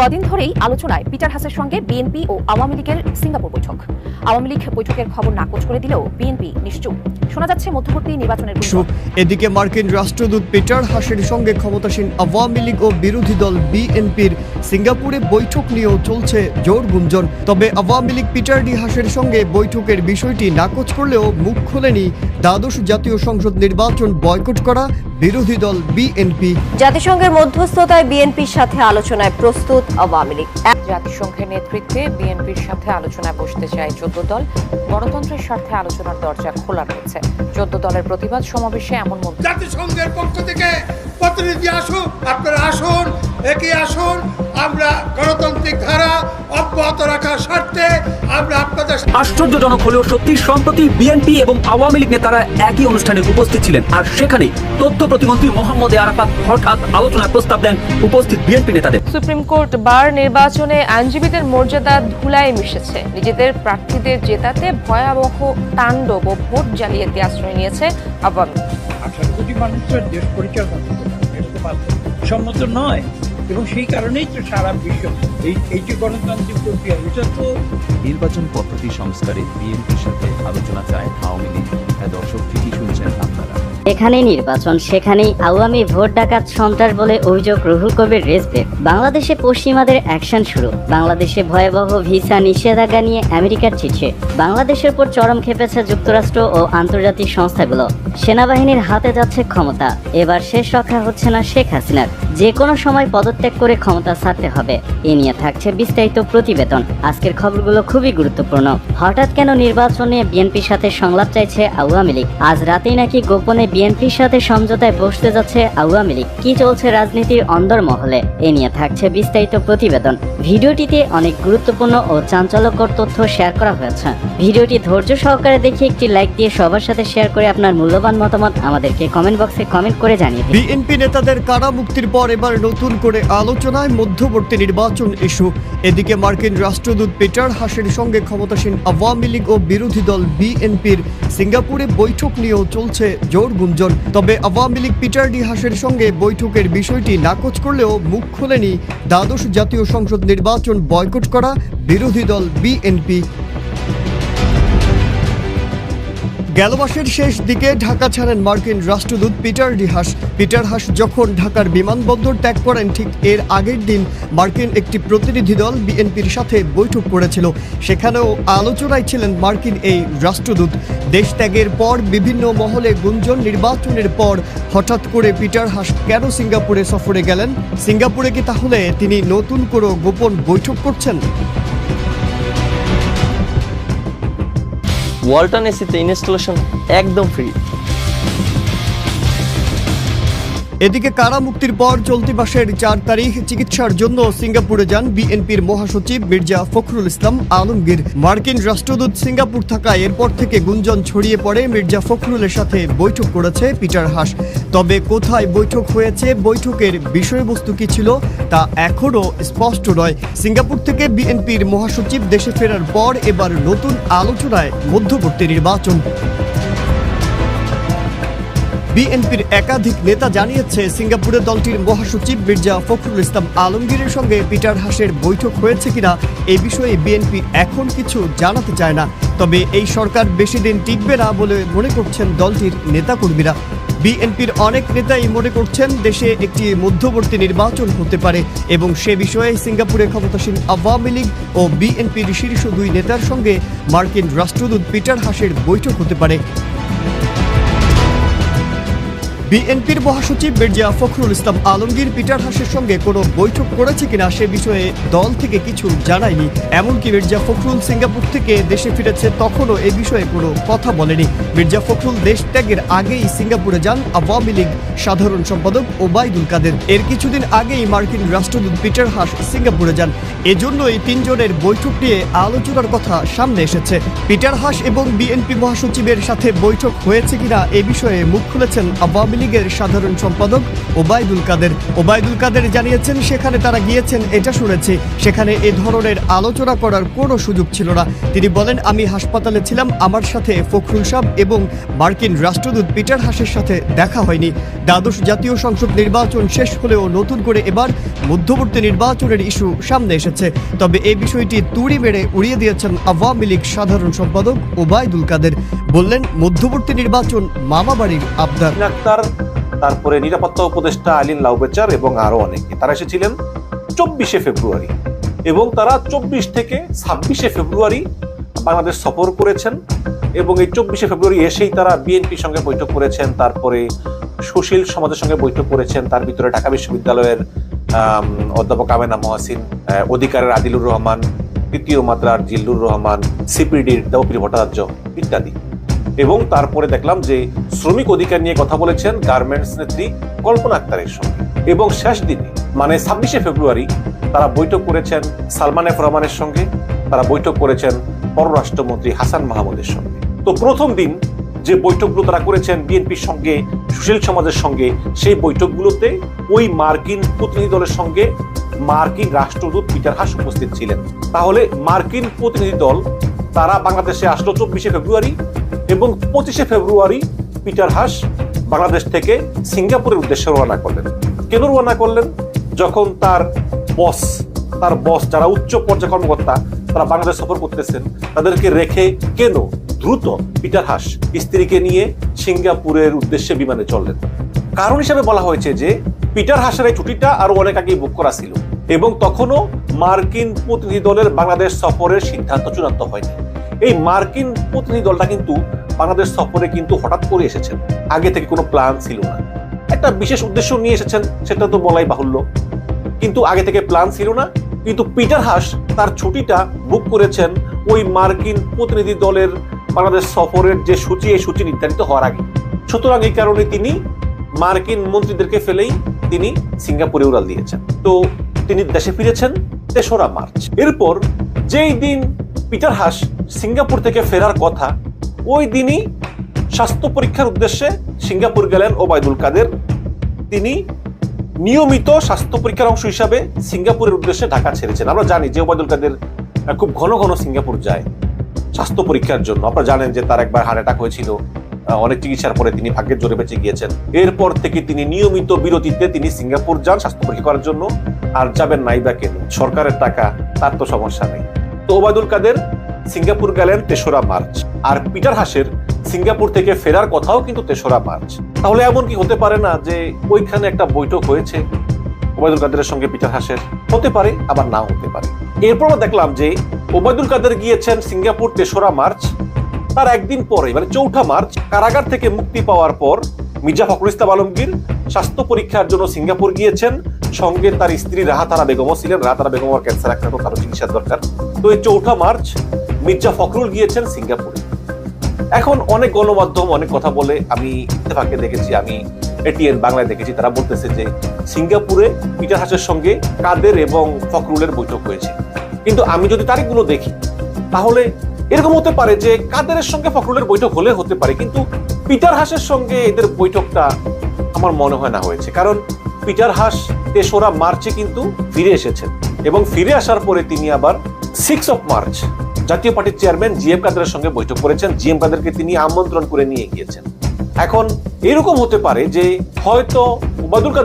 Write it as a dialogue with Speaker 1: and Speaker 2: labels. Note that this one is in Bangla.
Speaker 1: কদিন ধরেই আলোচনায় পিটার হাসের সঙ্গে বিএনপি ও আওয়ামী লীগের সিঙ্গাপুর বৈঠক। আওয়ামী লীগ বৈঠকের খবর নাকচ করে দিলেও বিএনপি নিশ্চুপ। শোনা যাচ্ছে মধ্যবর্তী নির্বাচনের
Speaker 2: এদিকে মার্কিন রাষ্ট্রদূত পিটার হাসের সঙ্গে ক্ষমতাসীন আওয়ামী লীগ ও বিরোধী দল বিএনপির সিঙ্গাপুরে বৈঠক নিয়েও চলছে জোর গুঞ্জন। তবে আওয়ামী লীগ পিটার ডি হাসের সঙ্গে বৈঠকের বিষয়টি নাকচ করলেও মুখ খোলেনি দ্বাদশ জাতীয় সংসদ নির্বাচন বয়কট করা বিরোধী দল বিএনপি।
Speaker 3: জাতিসংঘের মধ্যস্থতায় বিএনপির সাথে আলোচনায় প্রস্তুত আওয়ামী লীগ।
Speaker 4: জাতিসংঘের নেতৃত্বে বিএনপির সাথে আলোচনায় বসতে চায় চোদ্দ দল। গণতন্ত্রের স্বার্থে আলোচনার দরজা খোলা রয়েছে। চোদ্দ দলের প্রতিবাদ সমাবেশে এমন
Speaker 5: জাতিসংঘের পক্ষ থেকে প্রতিনিধি আসুন আপনারা আসুন। একই আসুন আমরা গণতান্ত্রিক ধারা অব্যাহত রাখার স্বার্থে আমরা আপনাদের
Speaker 6: আশ্চর্যজনক হলেও সত্যি সম্প্রতি বিএনপি এবং আওয়ামী লীগ নেতারা একই অনুষ্ঠানে উপস্থিত ছিলেন। আর সেখানে তথ্য প্রতিমন্ত্রী মোহাম্মদ আরাফাত হঠাৎ আলোচনায় প্রস্তাব দেন উপস্থিত বিএনপি নেতাদের।
Speaker 7: সুপ্রিম কোর্ট বার নির্বাচনে আইনজীবীদের মর্যাদা ধুলায় মিশেছে। নিজেদের প্রার্থীদের জেতাতে ভয়াবহ তাণ্ডব ও ভোট জালিয়াতি আশ্রয় নিয়েছে আওয়ামী লীগ।
Speaker 8: আঠারো কোটি মানুষের দেশ পরিচালনা করতে সম্মত নয়। এবং সেই কারণেই তো সারা বিশ্ব এই এই যে গণতান্ত্রিক প্রক্রিয়া এটা তো
Speaker 9: নির্বাচন পদ্ধতি সংস্কারে বিএনপির সাথে আলোচনা চায় আওয়ামী লীগ। হ্যাঁ দর্শক ঠিকই শুনছেন আপনারা।
Speaker 10: এখানেই নির্বাচন সেখানেই আওয়ামী ভোট ডাকাত সন্ত্রাস বলে অভিযোগ রুহুল কবির রেজবেক বাংলাদেশে পশ্চিমাদের অ্যাকশন শুরু। বাংলাদেশে ভয়াবহ ভিসা নিষেধাজ্ঞা নিয়ে আমেরিকার চিঠি। বাংলাদেশের উপর চরম খেপেছে যুক্তরাষ্ট্র ও আন্তর্জাতিক সংস্থাগুলো। সেনাবাহিনীর হাতে যাচ্ছে ক্ষমতা। এবার শেষ রক্ষা হচ্ছে না শেখ হাসিনার। যে কোনো সময় পদত্যাগ করে ক্ষমতা ছাড়তে হবে। এ নিয়ে থাকছে বিস্তারিত প্রতিবেদন। আজকের খবরগুলো খুবই গুরুত্বপূর্ণ। হঠাৎ কেন নির্বাচনে বিএনপির সাথে সংলাপ চাইছে আওয়ামী লীগ? আজ রাতেই নাকি গোপনে বিএনপির সাথে সমঝোতায় বসতে যাচ্ছে আওয়ামী লীগ। কি চলছে রাজনীতির অন্দর মহলে এ নিয়ে থাকছে বিস্তারিত প্রতিবেদন। ভিডিওটিতে অনেক গুরুত্বপূর্ণ ও চাঞ্চল্যকর তথ্য শেয়ার করা হয়েছে। ভিডিওটি ধৈর্য সহকারে দেখে একটি লাইক দিয়ে সবার সাথে শেয়ার করে আপনার মূল্যবান মতামত আমাদেরকে কমেন্ট বক্সে কমেন্ট করে জানিয়ে দিন।
Speaker 2: বিএনপি নেতাদের কারা মুক্তির পর এবার নতুন করে আলোচনায় মধ্যবর্তী নির্বাচন ইস্যু এদিকে মার্কিন রাষ্ট্রদূত পিটার হাসের সঙ্গে ক্ষমতাসীন আওয়ামী লীগ ও বিরোধী দল বিএনপির সিঙ্গাপুরে বৈঠক নিয়েও চলছে জোর গুঞ্জন। তবে আওয়ামী লীগ পিটার ডি হাসের সঙ্গে বৈঠকের বিষয়টি নাকচ করলেও মুখ খোলেনি দ্বাদশ জাতীয় সংসদ নির্বাচন বয়কট করা বিরোধী দল বিএনপি। গেল মাসের শেষ দিকে ঢাকা ছাড়েন মার্কিন রাষ্ট্রদূত পিটার ডিহাস পিটার হাস যখন ঢাকার বিমানবন্দর ত্যাগ করেন, ঠিক এর আগের দিন মার্কিন একটি প্রতিনিধি দল বিএনপির সাথে বৈঠক করেছিল। সেখানেও আলোচনায় ছিলেন মার্কিন এই রাষ্ট্রদূত। দেশ ত্যাগের পর বিভিন্ন মহলে গুঞ্জন নির্বাচনের পর হঠাৎ করে পিটার হাস কেন সিঙ্গাপুরে সফরে গেলেন? সিঙ্গাপুরে কি তাহলে তিনি নতুন কোনো গোপন বৈঠক করছেন?
Speaker 11: ওয়ালটন এসিতে ইনস্টলেশন একদম ফ্রি।
Speaker 2: এদিকে কারা মুক্তির পর চলতি মাসের চার তারিখ চিকিৎসার জন্য সিঙ্গাপুরে যান বিএনপির মহাসচিব মির্জা ফখরুল ইসলাম আলমগীর। মার্কিন রাষ্ট্রদূত সিঙ্গাপুর থাকায় এরপর থেকে গুঞ্জন ছড়িয়ে পড়ে মির্জা ফখরুলের সাথে বৈঠক করেছে পিটার হাস। তবে কোথায় বৈঠক হয়েছে, বৈঠকের বিষয়বস্তু কি ছিল তা এখনও স্পষ্ট নয়। সিঙ্গাপুর থেকে বিএনপির মহাসচিব দেশে ফেরার পর এবার নতুন আলোচনায় মধ্যবর্তী নির্বাচন। বিএনপির একাধিক নেতা জানিয়েছে সিঙ্গাপুরে দলটির মহাসচিব মির্জা ফখরুল ইসলাম আলমগীরের সঙ্গে পিটার হাসের বৈঠক হয়েছে কিনা এ বিষয়ে বিএনপি এখন কিছু জানাতে চায় না। তবে এই সরকার বেশি দিন টিকবে না বলে মনে করছেন দলটির নেতাকর্মীরা। বিএনপির অনেক নেতাই মনে করছেন দেশে একটি মধ্যবর্তী নির্বাচন হতে পারে এবং সে বিষয়ে সিঙ্গাপুরে ক্ষমতাসীন আওয়ামী লীগ ও বিএনপির শীর্ষ দুই নেতার সঙ্গে মার্কিন রাষ্ট্রদূত পিটার হাসের বৈঠক হতে পারে। বিএনপির মহাসচিব মির্জা ফখরুল ইসলাম আলমগীর পিটার হাসের সঙ্গে কোনো বৈঠক করেছে কিনা সে বিষয়ে দল থেকে কিছু জানায়নি। এমনকি মির্জা ফখরুল সিঙ্গাপুর থেকে দেশে ফিরেছে তখনও এ বিষয়ে কোনো কথা বলেনি। মির্জা ফখরুল দেশ ত্যাগের আগেই সিঙ্গাপুরে যান আওয়ামী লীগ সাধারণ সম্পাদক ওবায়দুল কাদের। এর কিছুদিন আগেই মার্কিন রাষ্ট্রদূত পিটার হাস সিঙ্গাপুরে যান। এজন্যই তিনজনের বৈঠক নিয়ে আলোচনার কথা সামনে এসেছে। পিটার হাস এবং বিএনপি মহাসচিবের সাথে বৈঠক হয়েছে কিনা এ বিষয়ে মুখ খুলেছেন আওয়ামী আওয়ামী লীগের সাধারণ সম্পাদক ওবায়দুল কাদের। ওবায়দুল কাদের জানিয়েছেন, সেখানে তারা গিয়েছেন, এটা শুনেছি। সেখানে এ ধরনের আলোচনা করার কোনো সুযোগ ছিল না। তিনি বলেন, আমি হাসপাতালে ছিলাম, আমার সাথে ফখরুল সাহ এবং মার্কিন রাষ্ট্রদূত পিটার হাসের সাথে দেখা হয়নি। দ্বাদশ জাতীয় সংসদ নির্বাচন শেষ হলেও নতুন করে এবার মধ্যবর্তী নির্বাচনের ইস্যু সামনে এসেছে। তবে এই বিষয়টি তুড়ি মেরে উড়িয়ে দিয়েছেন আওয়ামী লীগ সাধারণ সম্পাদক ওবায়দুল কাদের। বললেন, মধ্যবর্তী নির্বাচন মামাবাড়ির আবদার।
Speaker 12: আক্তার তারপরে নিরাপত্তা উপদেষ্টা আলিন লাউবেচার এবং আরও অনেকে। তারা এসেছিলেন চব্বিশে ফেব্রুয়ারি এবং তারা চব্বিশ থেকে ছাব্বিশে ফেব্রুয়ারি বাংলাদেশ সফর করেছেন এবং এই চব্বিশে ফেব্রুয়ারি এসেই তারা বিএনপির সঙ্গে বৈঠক করেছেন, তারপরে সুশীল সমাজের সঙ্গে বৈঠক করেছেন, তার ভিতরে ঢাকা বিশ্ববিদ্যালয়ের অধ্যাপক আমেনা মহাসিন অধিকারের আদিলুর রহমান তৃতীয় মাত্রার জিল্লুর রহমান, সিপিডির দেবপ্রিয় ভট্টাচার্য ইত্যাদি। এবং তারপরে দেখলাম যে শ্রমিক অধিকার নিয়ে কথা বলেছেন গার্মেন্টস নেত্রী কল্পনা আক্তারের সঙ্গে। এবং শেষ দিনে মানে ছাব্বিশে ফেব্রুয়ারি, তারা বৈঠক করেছেন সালমান এফ রহমানের সঙ্গে, তারা বৈঠক করেছেন পররাষ্ট্রমন্ত্রী হাসান মাহমুদের সঙ্গে। তো প্রথম দিন যে বৈঠকগুলো তারা করেছেন বিএনপির সঙ্গে, সুশীল সমাজের সঙ্গে, সেই বৈঠকগুলোতে ওই মার্কিন প্রতিনিধি দলের সঙ্গে মার্কিন রাষ্ট্রদূত পিটার হাস উপস্থিত ছিলেন। তাহলে মার্কিন প্রতিনিধি দল, তারা বাংলাদেশে আসলো চব্বিশে ফেব্রুয়ারি এবং পঁচিশে ফেব্রুয়ারি পিটার হাস বাংলাদেশ থেকে সিঙ্গাপুরের উদ্দেশ্যে রওনা করলেন। কেন রওনা করলেন? যখন তার বস তার বস যারা উচ্চ পর্যায় কর্মকর্তা, তারা বাংলাদেশ সফর করতেছেন, তাদেরকে রেখে কেন দ্রুত পিটার হাস স্ত্রীকে নিয়ে সিঙ্গাপুরের উদ্দেশ্যে বিমানে চললেন? কারণ হিসাবে বলা হয়েছে যে পিটার হাসের এই ছুটিটা আরও অনেক আগে বুক করা ছিল এবং তখনও মার্কিন প্রতিনিধি দলের বাংলাদেশ সফরের সিদ্ধান্ত চূড়ান্ত হয়নি। এই মার্কিন প্রতিনিধি দলটা কিন্তু বাংলাদেশ সফরে কিন্তু হঠাৎ করে এসেছেন। আগে থেকে কোনো প্ল্যান ছিল না। একটা বিশেষ উদ্দেশ্য নিয়ে এসেছেন, সেটা তো বলাই বাহুল্য। কিন্তু আগে থেকে প্ল্যান ছিল না। কিন্তু পিটার হাস তার ছুটিটা বুক করেছেন ওই মার্কিন প্রতিনিধি দলের বাংলাদেশ সফরের যে সূচি, এই সূচি নির্ধারিত হওয়ার আগে। সুতরাং এই কারণে তিনি মার্কিন মন্ত্রীদেরকে ফেলেই তিনি সিঙ্গাপুরে উড়াল দিয়েছেন। তো তিনি দেশে ফিরেছেন তেসরা মার্চ। এরপর যেই দিন পিটার হাস সিঙ্গাপুর থেকে ফেরার কথা ওই দিনই স্বাস্থ্য পরীক্ষার উদ্দেশ্যে সিঙ্গাপুর গেলেন ওবায়দুল কাদের। তিনি নিয়মিত স্বাস্থ্য পরীক্ষার অংশ হিসাবে সিঙ্গাপুরের উদ্দেশ্যে ঢাকা ছেড়েছেন। আমরা জানি যে ওবায়দুল কাদের খুব ঘন ঘন সিঙ্গাপুর যায় স্বাস্থ্য পরীক্ষার জন্য। আপনারা জানেন যে তার একবার হার্ট অ্যাটাক হয়েছিল অনেক চিকিৎসার পরে তিনি ভাগ্যের জোরে বেঁচে গিয়েছেন। এরপর থেকে তিনি নিয়মিত বিরতিতে তিনি সিঙ্গাপুর যান স্বাস্থ্য পরীক্ষা করার জন্য, আর যাবেন নাই বা কেন সরকারের টাকা, তার তো সমস্যা নেই। তো ওবায়দুল কাদের সিঙ্গাপুর গেলেন তেসরা মার্চ। আর পিটার হাসের সিঙ্গাপুর থেকে ফেরার কথাও কিন্তু তেসরা মার্চ। তাহলে এমন কি হতে পারে না যে ওইখানে একটা বৈঠক হয়েছে? ওবায়দুল কাদেরের সঙ্গে পিটার হাসের। হতে পারে, আবার নাও হতে পারে। এরপর দেখলাম যে ওবায়দুল কাদের গিয়েছেন সিঙ্গাপুর তেসরা মার্চ। তার একদিন পরে মানে চৌঠা মার্চ, কারাগার থেকে মুক্তি পাওয়ার পর মির্জা ফখরুল ইসলাম আলমগীর স্বাস্থ্য পরীক্ষার জন্য সিঙ্গাপুর গিয়েছেন। সঙ্গে তার স্ত্রী রাহাতারা বেগমও ছিলেন। রাহাতারা বেগম ক্যান্সার আক্রান্ত তারও চিকিৎসার দরকার। তো এই চৌঠা মার্চ মির্জা ফখরুল গিয়েছেন সিঙ্গাপুরে। এখন অনেক গণমাধ্যম অনেক কথা বলে, আমি ইত্তেফাকে দেখেছি, আমি এটিএন বাংলায় দেখেছি, তারা বলতেছে যে সিঙ্গাপুরে পিটার হাসের সঙ্গে কাদের এবং ফখরুলের বৈঠক হয়েছে। কিন্তু আমি যদি তারিখগুলো দেখি, তাহলে এরকম হতে পারে যে কাদেরের সঙ্গে ফখরুলের বৈঠক হলে হতে পারে, কিন্তু পিটার হাসের সঙ্গে এদের বৈঠকটা আমার মনে হয় না হয়েছে। কারণ পিটার হাস তেসরা মার্চে কিন্তু ফিরে এসেছেন এবং ফিরে আসার পরে তিনি আবার সিক্স অফ মার্চ জাতীয় পার্টির চেয়ারম্যান জি এম কাদেরের সঙ্গে বৈঠক করেছেন। জি এম কাদেরকে তিনি আমন্ত্রণ করে নিয়ে গিয়েছেন। এখন এরকম হতে পারে যে হয়তো কাদের